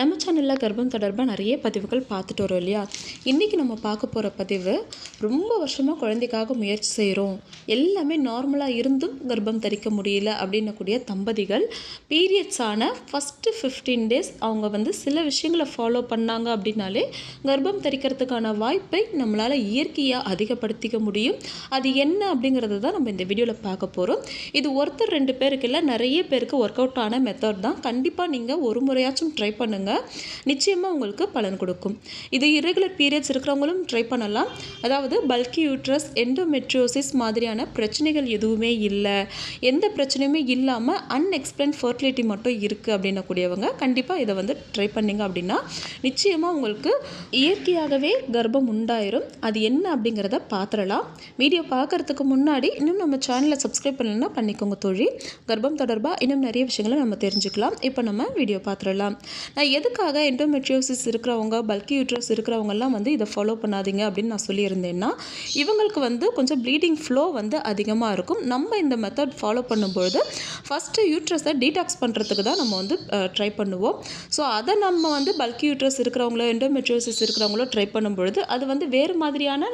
நம்ம சேனலில் கர்ப்பம் தொடர்பாக நிறைய பதிவுகள் பார்த்துட்டு வரோம் இல்லையா? இன்றைக்கி நம்ம பார்க்க போகிற பதிவு ரொம்ப வருஷமாக குழந்தைக்காக முயற்சி செய்கிறோம் எல்லாமே நார்மலாக இருந்தும் கர்ப்பம் தரிக்க முடியல அப்படின்னக்கூடிய தம்பதிகள் பீரியட்ஸான ஃபஸ்ட்டு ஃபிஃப்டீன் டேஸ் அவங்க வந்து சில விஷயங்களை ஃபாலோ பண்ணாங்க அப்படின்னாலே கர்ப்பம் தரிக்கிறதுக்கான வாய்ப்பை நம்மளால் இயற்கையாக அதிகப்படுத்திக்க முடியும். அது என்ன அப்படிங்கிறத தான் நம்ம இந்த வீடியோவில் பார்க்க போகிறோம் இது ஒருத்தர் ரெண்டு பேருக்கு இல்லை நிறைய பேருக்கு ஒர்க் அவுட் ஆன மெத்தட் தான். கண்டிப்பாக நீங்கள் ஒரு முறையாச்சும் ட்ரை பண்ணுங்கள் நிச்சயமாக உங்களுக்கு பலன் கொடுக்கும். இது இரெகுலர் பீரியட்ஸ் இருக்கிறவங்களும் ட்ரை பண்ணலாம். அதாவது பல்கி யூட்ரஸ் எண்டோமெட்ரியோசிஸ் மாதிரியான பிரச்சனைகள் எதுவுமே இல்லை. எந்த பிரச்சனையுமே இல்லாமல் அன்எக்ஸ்பிளைன் ஃபர்டிலிட்டி மட்டும் இருக்குது அப்படின்னக்கூடியவங்க கண்டிப்பாக இதை வந்து ட்ரை பண்ணிங்க அப்படின்னா நிச்சயமாக உங்களுக்கு இயற்கையாகவே கர்ப்பம் உண்டாயிரும். அது என்ன அப்படிங்கிறத பார்த்துடலாம் வீடியோ பார்க்கறதுக்கு முன்னாடி இன்னும் நம்ம சேனலை சப்ஸ்கிரைப் பண்ணலன்னா பண்ணிக்கோங்க தோழி. கர்ப்பம் தொடர்பாக இன்னும் நிறைய விஷயங்களை நம்ம தெரிஞ்சுக்கலாம். இப்போ நம்ம வீடியோ பார்த்துடலாம். நான் எதுக்காக எண்டோமெட்ரியோசிஸ் இருக்கிறவங்க பல்கி யூட்ரஸ் இருக்கிறவங்கெல்லாம் வந்து இதை ஃபாலோ பண்ணாதீங்க அப்படின்னு நான் சொல்லியிருந்தேன்னா இவங்களுக்கு வந்து கொஞ்சம் ப்ளீடிங் ஃப்ளோ வந்து அதிகமாக இருக்கும். நம்ம இந்த மெத்தட் ஃபாலோ பண்ணும்பொழுது ஃபஸ்ட்டு யூட்ரஸை டீடாக்ஸ் பண்ணுறதுக்கு தான் நம்ம வந்து ட்ரை பண்ணுவோம். ஸோ அதை நம்ம வந்து பல்கி யூட்ரஸ் இருக்கிறவங்களோ எண்டோமெட்ரியோசிஸ் இருக்கிறவங்களோ ட்ரை பண்ணும்பொழுது அது வந்து வேறு மாதிரியான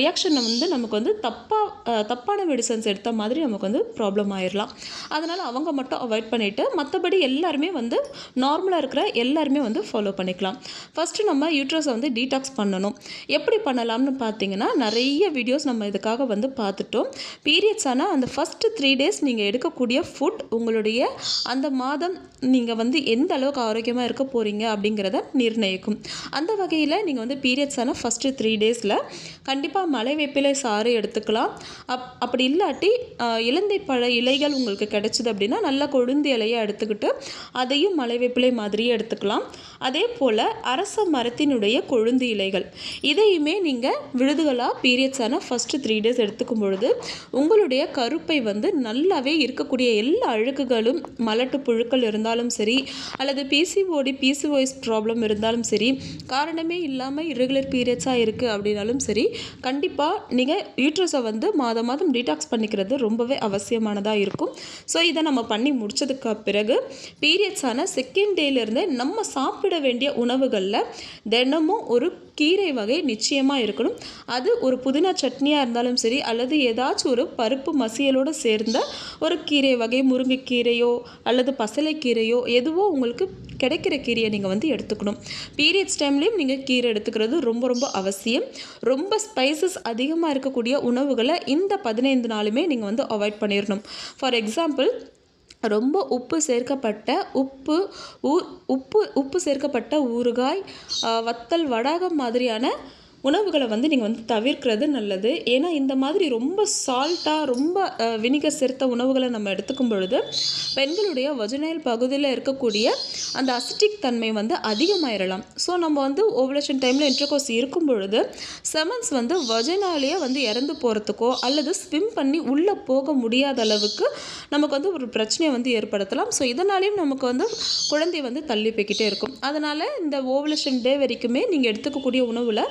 ரியாக்ஷனை வந்து நமக்கு வந்து தப்பாக தப்பான மெடிசன்ஸ் எடுத்த மாதிரி நமக்கு வந்து ப்ராப்ளம் ஆயிடலாம் அதனால் அவங்க மட்டும் அவாய்ட் பண்ணிவிட்டு மற்றபடி எல்லாருமே வந்து நார்மலாக இருக்கிற எல்லாருமே வந்து ஃபாலோ பண்ணிக்கலாம். ஃபஸ்ட்டு நம்ம யூட்ரஸை வந்து டீடாக்ஸ் பண்ணணும். எப்படி பண்ணலாம்னு பார்த்தீங்கன்னா நிறைய வீடியோஸ் நம்ம இதுக்காக வந்து பார்த்துட்டோம் பீரியட்ஸ் ஆனால் அந்த ஃபஸ்ட்டு த்ரீ டேஸ் நீங்கள் எடுக்கக்கூடிய ஃபுட் உங்களுடைய அந்த மாதம் நீங்கள் வந்து எந்த அளவுக்கு ஆரோக்கியமாக இருக்க போகிறீங்க அப்படிங்கிறத நிர்ணயிக்கும். அந்த வகையில் நீங்கள் வந்து பீரியட்ஸ் ஆனால் ஃபஸ்ட்டு த்ரீ டேஸில் கண்டிப்பாக மலை வேப்பிலை சாறு எடுத்துக்கலாம். அப் அப்படி இல்லாட்டி இலந்தை பழ இலைகள் உங்களுக்கு கிடைச்சிது அப்படின்னா நல்லா கொழுந்து இலையை எடுத்துக்கிட்டு அதையும் மலை வேப்பிலை மாதிரியே எடுத்துக்கலாம். அதே போல் அரச மரத்தினுடைய கொழுந்து இலைகள். இதையுமே நீங்கள் விழுதுகளாக பீரியட்ஸான ஃபஸ்ட்டு த்ரீ டேஸ் எடுத்துக்கும் பொழுது உங்களுடைய கருப்பை வந்து நல்லாவே இருக்கக்கூடிய எல்லா அழுக்குகளும் மலட்டு புழுக்கள் இருந்தாலும் சரி அல்லது பிசிஓடி பிசிஓஎஸ் ப்ராப்ளம் இருந்தாலும் சரி காரணமே இல்லாமல் இரெகுலர் பீரியட்ஸாக இருக்குது அப்படின்னாலும் சரி கண்டிப்பாக நீங்கள் யூட்ரஸை வந்து மாதம் மாதம் டீடாக்ஸ் பண்ணிக்கிறது ரொம்பவே அவசியமானதாக இருக்கும். ஸோ இதை நம்ம பண்ணி முடிச்சதுக்கு பிறகு பீரியட்ஸான செகண்ட் டேலேருந்தே நம்ம நம்ம சாப்பிட வேண்டிய உணவுகளில் தினமும் ஒரு கீரை வகை நிச்சயமாக இருக்கணும். அது ஒரு புதினா சட்னியாக இருந்தாலும் சரி அல்லது ஏதாச்சும் ஒரு பருப்பு மசியலோடு சேர்ந்த ஒரு கீரை வகை முருங்கைக்கீரையோ அல்லது பசலைக்கீரையோ எதுவோ உங்களுக்கு கிடைக்கிற கீரையை நீங்கள் வந்து எடுத்துக்கணும். பீரியட்ஸ் டைம்லேயும் நீங்கள் கீரை எடுத்துக்கிறது ரொம்ப ரொம்ப அவசியம். ரொம்ப ஸ்பைசஸ் அதிகமாக இருக்கக்கூடிய உணவுகளை இந்த பதினைந்து நாளுமே நீங்கள் வந்து அவாய்ட் பண்ணிடணும் ஃபார் எக்ஸாம்பிள் ரொம்ப உப்பு சேர்க்கப்பட்ட உப்பு ஊ உப்பு உப்பு சேர்க்கப்பட்ட ஊறுகாய் வத்தல் வடாகம் மாதிரியான உணவுகளை வந்து நீங்கள் வந்து தவிர்க்கிறது நல்லது. ஏன்னா இந்த மாதிரி ரொம்ப சால்ட்டாக ரொம்ப வினிகர் சேர்த்த உணவுகளை நம்ம எடுத்துக்கும் பொழுது பெண்களுடைய வஜனையல் பகுதியில் இருக்கக்கூடிய அந்த அசிட்டிக் தன்மை வந்து அதிகமாயிடலாம் ஸோ நம்ம வந்து ஓவலேஷன் டைமில் இன்டர்கோர்ஸ் இருக்கும் பொழுது செமன்ஸ் வந்து வஜனாலேயே வந்து இறந்து போகிறதுக்கோ அல்லது ஸ்விம் பண்ணி உள்ளே போக முடியாத அளவுக்கு நமக்கு வந்து ஒரு பிரச்சனையை வந்து ஏற்படுத்தலாம். ஸோ இதனாலேயும் நமக்கு வந்து குழந்தை வந்து தள்ளி போய்கிட்டே இருக்கும். அதனால் இந்த ஓவலேஷன் டே வரைக்குமே நீங்கள் எடுத்துக்கக்கூடிய உணவில்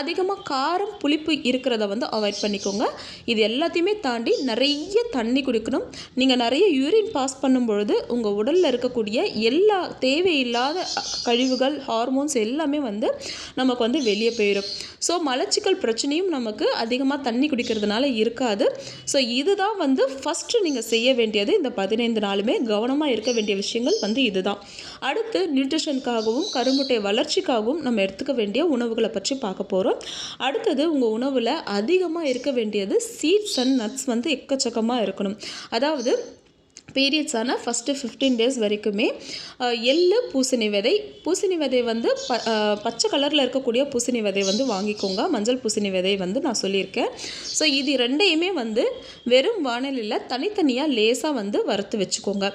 அதிகமாக காரம் புளிப்பு இருக்கிறத வந்து அவாய்ட் பண்ணிக்கோங்க. இது எல்லாத்தையுமே தாண்டி நிறைய தண்ணி குடிக்கணும். நீங்கள் நிறைய யூரின் பாஸ் பண்ணும் பொழுது உங்கள் உடலில் இருக்கக்கூடிய எல்லா தேவையில்லாத கழிவுகள் ஹார்மோன்ஸ் எல்லாமே வந்து நமக்கு வந்து வெளியே போயிடும் ஸோ மலச்சிக்கல் பிரச்சனையும் நமக்கு அதிகமாக தண்ணி குடிக்கிறதுனால இருக்காது. ஸோ இதுதான் வந்து ஃபஸ்ட்டு நீங்கள் செய்ய வேண்டியது. இந்த பதினைந்து நாளுமே கவனமாக இருக்க வேண்டிய விஷயங்கள் வந்து இதுதான். அடுத்து நியூட்ரிஷனுக்காகவும் கருமுட்டை வளர்ச்சிக்காகவும் நம்ம எடுத்துக்க வேண்டிய உணவுகளை பற்றி பார்க்க போகிறோம் அடுத்தது உங்கள் உணவில் அதிகமாக இருக்க வேண்டியது சீட்ஸ் அண்ட் நட்ஸ் வந்து எக்கச்சக்கமாக இருக்கணும். அதாவது பீரியட்ஸ் ஆன ஃபஸ்ட்டு ஃபிஃப்டீன் டேஸ் வரைக்குமே எள்ளு பூசணி விதை பூசணி விதை வந்து ப பச்சை கலரில் இருக்கக்கூடிய பூசணி விதை வந்து வாங்கிக்கோங்க. மஞ்சள் பூசணி விதை வந்து நான் சொல்லியிருக்கேன். ஸோ இது ரெண்டையுமே வந்து வெறும் வானலியில் தனித்தனியாக லேசாக வந்து வறுத்து வச்சுக்கோங்க.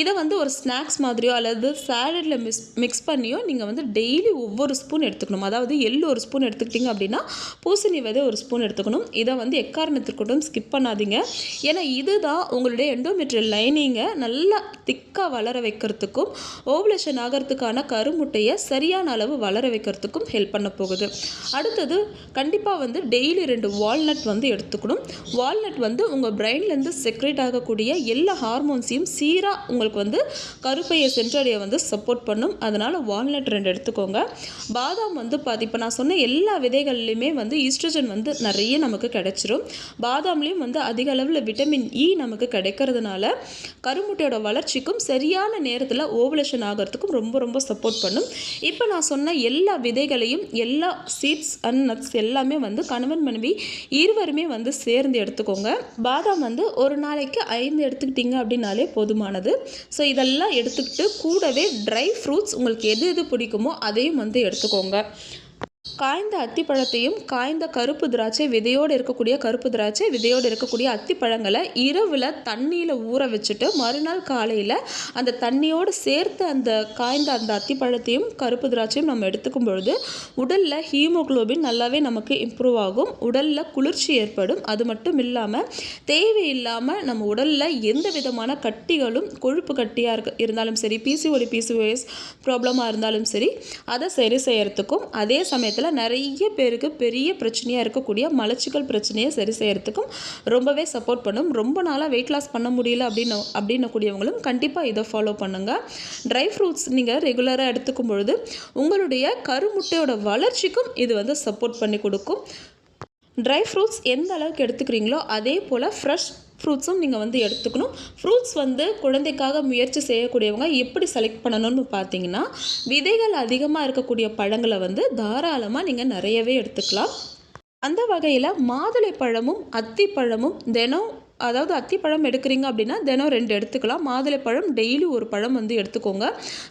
இதை வந்து ஒரு ஸ்நாக்ஸ் மாதிரியோ அல்லது சாலடில் மிஸ் மிக்ஸ் பண்ணியோ நீங்கள் வந்து டெய்லி ஒவ்வொரு ஸ்பூன் எடுத்துக்கணும். அதாவது எள்ளு ஒரு ஸ்பூன் எடுத்துக்கிட்டிங்க அப்படின்னா பூசணி விதை ஒரு ஸ்பூன் எடுத்துக்கணும். இதை வந்து எக்காரணத்திற்கட்டும் ஸ்கிப் பண்ணாதீங்க. ஏன்னா இதுதான் உங்களுடைய எண்டோமெட்ரியல் லைன் நீங்கள் நல்லா திக்காக வளர வைக்கிறதுக்கும் ஓவலேஷன் ஆகிறதுக்கான கருமுட்டையை சரியான அளவு வளர வைக்கிறதுக்கும் ஹெல்ப் பண்ண போகுது. அடுத்தது கண்டிப்பாக வந்து டெய்லி ரெண்டு வால்நட் வந்து எடுத்துக்கணும். வால்நட் வந்து உங்கள் பிரெயின்லேருந்து செக்ரேட் ஆகக்கூடிய எல்லா ஹார்மோன்ஸையும் சீராக உங்களுக்கு வந்து கருப்பையை சென்றடைய வந்து சப்போர்ட் பண்ணும். அதனால் வால்நட் ரெண்டு எடுத்துக்கோங்க. பாதாம் வந்து பாதி இப்போ நான் சொன்ன எல்லா விதைகள்லையுமே வந்து ஈஸ்ட்ரஜன் வந்து நிறைய நமக்கு கிடைச்சிரும். பாதாம்லேயும் வந்து அதிக அளவில் விட்டமின் இ நமக்கு கிடைக்கிறதுனால கருமுட்டையோட வளர்ச்சிக்கும் சரியான நேரத்தில் ஓவலேஷன் ஆகிறதுக்கும் ரொம்ப ரொம்ப சப்போர்ட் பண்ணும். இப்போ நான் சொன்ன எல்லா விதைகளையும் எல்லா சீட்ஸ் அண்ட் நட்ஸ் எல்லாமே வந்து கணவன் மனைவி இருவருமே வந்து சேர்ந்து எடுத்துக்கோங்க. பாதாம் வந்து ஒரு நாளைக்கு ஐந்து எடுத்துக்கிட்டீங்க அப்படின்னாலே போதுமானது. ஸோ இதெல்லாம் எடுத்துக்கிட்டு கூடவே ட்ரை ஃப்ரூட்ஸ் உங்களுக்கு எது எது பிடிக்குமோ அதையும் வந்து எடுத்துக்கோங்க. காய்ந்த அத்திப்பழத்தையும் காய்ந்த கருப்பு திராட்சை விதையோடு இருக்கக்கூடிய கருப்பு திராட்சை விதையோடு இருக்கக்கூடிய அத்திப்பழங்களை இரவில் தண்ணியில் ஊற வச்சுட்டு மறுநாள் காலையில் அந்த தண்ணியோடு சேர்த்து அந்த காய்ந்த அந்த அத்திப்பழத்தையும் கருப்பு திராட்சையும் நம்ம எடுத்துக்கும் பொழுது உடலில் ஹீமோக்ளோபின் நல்லாவே நமக்கு இம்ப்ரூவ் ஆகும். உடலில் குளிர்ச்சி ஏற்படும். அது மட்டும் இல்லாமல் தேவையில்லாமல் நம்ம உடலில் எந்த விதமான கட்டிகளும் கொழுப்பு கட்டியாக இருக்க இருந்தாலும் சரி பிசிஓடி பிசிஓஎஸ் ப்ராப்ளமாக இருந்தாலும் சரி அதை சரி செய்கிறதுக்கும் அதே சமயத்தில் நிறைய பேருக்கு பெரிய பிரச்சனையாக இருக்கக்கூடிய மலச்சிக்கல் பிரச்சனையை சரி செய்யறதுக்கும் ரொம்பவே சப்போர்ட் பண்ணும். ரொம்ப நாளாக வெயிட் லாஸ் பண்ண முடியல அப்படின்னு அப்படின்னு கூடியவங்களும் கண்டிப்பாக இதை ஃபாலோ பண்ணுங்கள் ட்ரை ஃப்ரூட்ஸ் நீங்கள் ரெகுலராக எடுத்துக்கும் பொழுது உங்களுடைய கருமுட்டையோட வளர்ச்சிக்கும் இது வந்து சப்போர்ட் பண்ணி கொடுக்கும். ட்ரை ஃப்ரூட்ஸ் எந்த அளவுக்கு எடுத்துக்கிறீங்களோ அதே போல் ஃப்ரெஷ் ஃப்ரூட்ஸும் நீங்கள் வந்து எடுத்துக்கணும். ஃப்ரூட்ஸ் வந்து குழந்தைக்காக முயற்சி செய்யக்கூடியவங்க எப்படி செலக்ட் பண்ணணும்னு பார்த்தீங்கன்னா விதைகள் அதிகமாக இருக்கக்கூடிய பழங்களை வந்து தாராளமாக நீங்கள் நிறையவே எடுத்துக்கலாம். அந்த வகையில் மாதுளை பழமும் அத்திப்பழமும் தினம் அதாவது அத்திப்பழம் எடுக்கிறீங்க அப்படின்னா தினம் ரெண்டு எடுத்துக்கலாம். மாதுளைப்பழம் டெய்லி ஒரு பழம் வந்து எடுத்துக்கோங்க.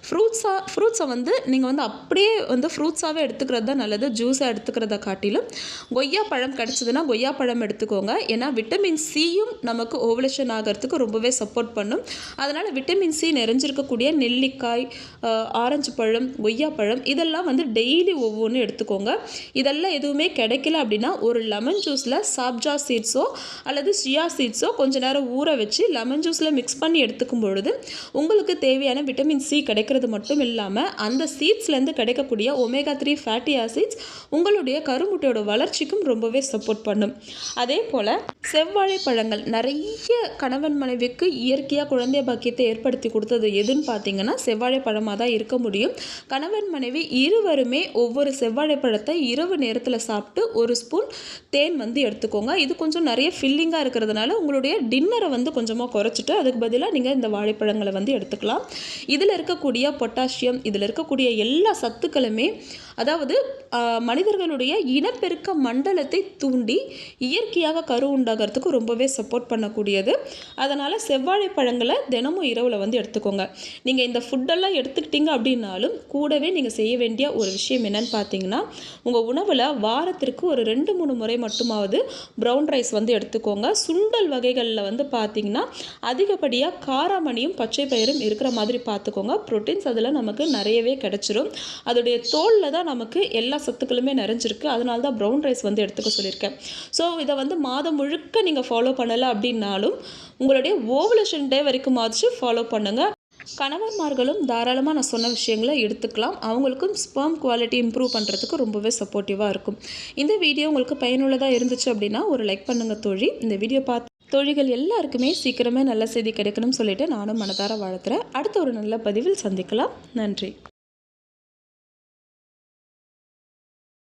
ஃப்ரூட்ஸாக ஃப்ரூட்ஸை வந்து நீங்கள் வந்து அப்படியே வந்து ஃப்ரூட்ஸாகவே எடுத்துக்கிறது தான் நல்லது. ஜூஸாக எடுத்துக்கிறத காட்டிலும். கொய்யா பழம் கிடச்சிதுன்னா கொய்யா பழம் எடுத்துக்கோங்க. ஏன்னா விட்டமின் சியும் நமக்கு ஓவலேஷன் ஆகிறதுக்கு ரொம்பவே சப்போர்ட் பண்ணும். அதனால் விட்டமின் சி நிறைஞ்சிருக்கக்கூடிய நெல்லிக்காய் ஆரஞ்சு பழம் கொய்யா பழம் இதெல்லாம் வந்து டெய்லி ஒவ்வொன்றும் எடுத்துக்கோங்க. இதெல்லாம் எதுவுமே கிடைக்கல அப்படின்னா ஒரு லெமன் ஜூஸில் சாப்ஜா சீட்ஸோ அல்லது சியா சீட்ஸோ ஸோ கொஞ்ச நேரம் ஊற வச்சு லெமன் ஜூஸில் மிக்ஸ் பண்ணி எடுத்துக்கும் பொழுது உங்களுக்கு தேவையான விட்டமின் சி கிடைக்கிறது மட்டும் இல்லாமல் அந்த சீட்ஸ்லேருந்து கிடைக்கக்கூடிய ஒமேகா த்ரீ ஃபேட்டி ஆசிட்ஸ் உங்களுடைய கருமுட்டையோட வளர்ச்சிக்கும் ரொம்பவே சப்போர்ட் பண்ணும். அதே போல் செவ்வாழை பழங்கள் நிறைய கணவன் மனைவிக்கு இயற்கையாக குழந்தை பாக்கியத்தை ஏற்படுத்தி கொடுத்தது எதுன்னு பார்த்தீங்கன்னா செவ்வாழை பழமாக தான் இருக்க முடியும். கணவன் மனைவி இருவருமே ஒவ்வொரு செவ்வாழை பழத்தை இரவு நேரத்தில் சாப்பிட்டு ஒரு ஸ்பூன் தேன் வந்து எடுத்துக்கோங்க. இது கொஞ்சம் நிறைய ஃபில்லிங்காக இருக்கிறதுனால உங்களுடைய டின்னரை வந்து கொஞ்சமாக குறைச்சிட்டு அதுக்கு பதிலாக நீங்கள் இந்த வாழைப்பழங்களை வந்து எடுத்துக்கலாம். இதில் இருக்கக்கூடிய பொட்டாசியம் இதில் இருக்கக்கூடிய எல்லா சத்துக்களுமே அதாவது மனிதர்களுடைய இனப்பெருக்க மண்டலத்தை தூண்டி இயற்கையாக கரு உண்டாகிறதுக்கு ரொம்பவே சப்போர்ட் பண்ணக்கூடியது. அதனால் செவ்வாழை பழங்களை தினமும் இரவில் வந்து எடுத்துக்கோங்க. நீங்கள் இந்த ஃபுட்டெல்லாம் எடுத்துக்கிட்டீங்க அப்படின்னாலும் கூடவே நீங்கள் செய்ய வேண்டிய ஒரு விஷயம் என்னன்னு பார்த்தீங்கன்னா உங்கள் உணவில் வாரத்திற்கு ஒரு ரெண்டு மூணு முறை மட்டுமாவது ப்ரௌன் ரைஸ் வந்து எடுத்துக்கோங்க. சுண்டல் வகைகளில் வந்து பார்த்தீங்கன்னா அதிகப்படியாக காராமணியும் பச்சை பயிரும் இருக்கிற மாதிரி பார்த்துக்கோங்க ப்ரோட்டீன்ஸ் அதில் நமக்கு நிறையவே கிடச்சிரும். அதோடைய தோலில் தான் நமக்கு எல்லா சத்துக்களுமே நிறைஞ்சிருக்கு. அதனால தான் ப்ரௌன் ரைஸ் வந்து எடுத்துக்க சொல்லியிருக்கேன். ஸோ இதை வந்து மாதம் முழுக்க நீங்கள் ஃபாலோ பண்ணலை அப்படின்னாலும் உங்களுடைய ஓவலேஷன் டே வரைக்கும் ஆச்சு ஃபாலோ பண்ணுங்கள் கணவன்மார்களும் தாராளமாக நான் சொன்ன விஷயங்களை எடுத்துக்கலாம். அவங்களுக்கும் ஸ்பேம் குவாலிட்டி இம்ப்ரூவ் பண்ணுறதுக்கு ரொம்பவே சப்போர்ட்டிவாக இருக்கும். இந்த வீடியோ உங்களுக்கு பயனுள்ளதாக இருந்துச்சு அப்படின்னா ஒரு லைக் பண்ணுங்கள் தோழி. இந்த வீடியோ பார்த்து தொழில்கள் எல்லாருக்குமே சீக்கிரமே நல்ல செய்தி கிடைக்கணும்னு சொல்லிட்டு நானும் மனதார வாழ்த்துறேன். அடுத்த ஒரு நல்ல பதிவில் சந்திக்கலாம். நன்றி.